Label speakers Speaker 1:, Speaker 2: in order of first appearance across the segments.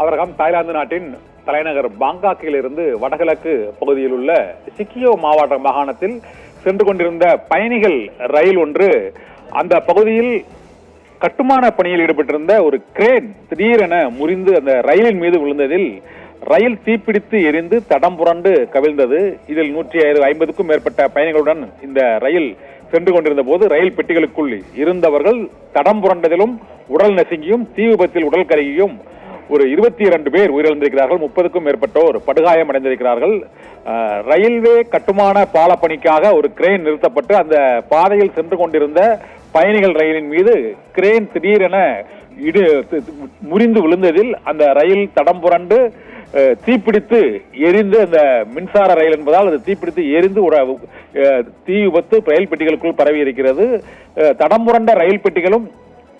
Speaker 1: அவரகம் Thailand நாட்டின் தலைநகர் பாங்காக்கில் இருந்து வடகிழக்கு பகுதியில் உள்ள சிக்கியோ மாவட்ட மாகாணத்தில் சென்று கொண்டிருந்த பயணிகள் ரயில் ஒன்று அந்த பகுதியில் கட்டுமான பணியில் ஈடுபட்டிருந்த ஒரு கிரேன் திடீரென முறிந்து அந்த ரயிலின் மீது விழுந்ததில் ரயில் தீப்பிடித்து எரிந்து தடம் புரண்டு கவிழ்ந்தது. இதில் நூற்றி ஐம்பதுக்கும் மேற்பட்ட பயணிகளுடன் இந்த ரயில் சென்று கொண்டிருந்த போது ரயில் பெட்டிகளுக்குள் இருந்தவர்கள் தடம் புரண்டதிலும் உடல் நசுங்கியும் தீ விபத்தில் உடல் கருகியும் ஒரு இருபத்தி இரண்டு பேர் உயிரிழந்திருக்கிறார்கள் முப்பதுக்கும் மேற்பட்டோர் படுகாயம் அடைந்திருக்கிறார்கள் ரயில்வே கட்டுமான பாலப்பணிக்காக ஒரு கிரேன் நிறுத்தப்பட்டு அந்த பாதையில் சென்று கொண்டிருந்த பயணிகள் ரயிலின் மீது கிரேன் திடீரென இடு முறிந்து விழுந்ததில் அந்த ரயில் தடம் புரண்டு தீப்பிடித்து எரிந்து அந்த மின்சார ரயில் என்பதால் அது தீப்பிடித்து எரிந்து ஒரு தீ விபத்து ரயில் பெட்டிகளுக்குள் பரவி இருக்கிறது தடம் புரண்ட ரயில் பெட்டிகளும்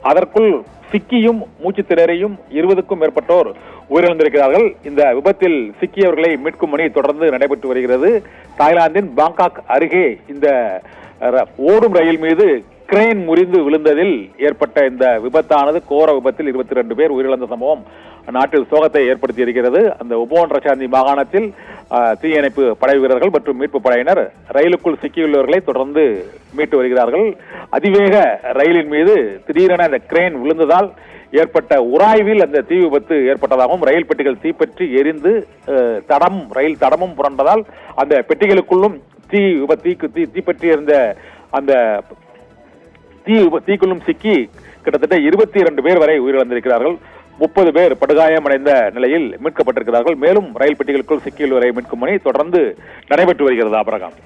Speaker 1: அதற்குள் சிக்கியும் மூச்சு திணறியும் இருபதுக்கும் மேற்பட்டோர் உயிரிழந்திருக்கிறார்கள். இந்த விபத்தில் சிக்கியவர்களை மீட்கும் பணி தொடர்ந்து நடைபெற்று வருகிறது. தாய்லாந்தின் பாங்காக் அருகே இந்த ர- ஓடும் ரயில் மீது கிரெயின் முறிந்து விழுந்ததில் ஏற்பட்ட இந்த விபத்தானது கோர விபத்தில் இருபத்தி ரெண்டு பேர் உயிரிழந்த சம்பவம். நாட்டில் சோகத்தை ஏற்படுத்தி இருக்கிறது அந்த உபோன் ரசாந்தி மாகாணத்தில் தீயணைப்பு படை வீரர்கள் மற்றும் மீட்பு படையினர் ரயிலுக்குள் சிக்கியுள்ளவர்களை தொடர்ந்து மீட்டு வருகிறார்கள். அதிவேக ரயிலின் மீது திடீரென அந்த கிரேன் விழுந்ததால் ஏற்பட்ட உராய்வில் அந்த தீ விபத்து ஏற்பட்டதாகவும் ரயில் பெட்டிகள் தீப்பற்றி எரிந்து தடம் ரயில் தடமும் புரண்டதால் அந்த பெட்டிகளுக்குள்ளும் தீ விபத்து தீ தீப்பற்றி இருந்த அந்த தீ விப- தீக்குள்ளும் சிக்கி கிட்டத்தட்ட இருபத்தி இரண்டு பேர் வரை உயிரிழந்திருக்கிறார்கள். முப்பது பேர் படுகாயமடைந்த நிலையில் மீட்கப்பட்டிருக்கிறார்கள். மேலும் ரயில் பெட்டிகளுக்குள் சிக்கியுள்ளவரை மீட்கும் பணி தொடர்ந்து நடைபெற்று வருகிறது அபரகம்.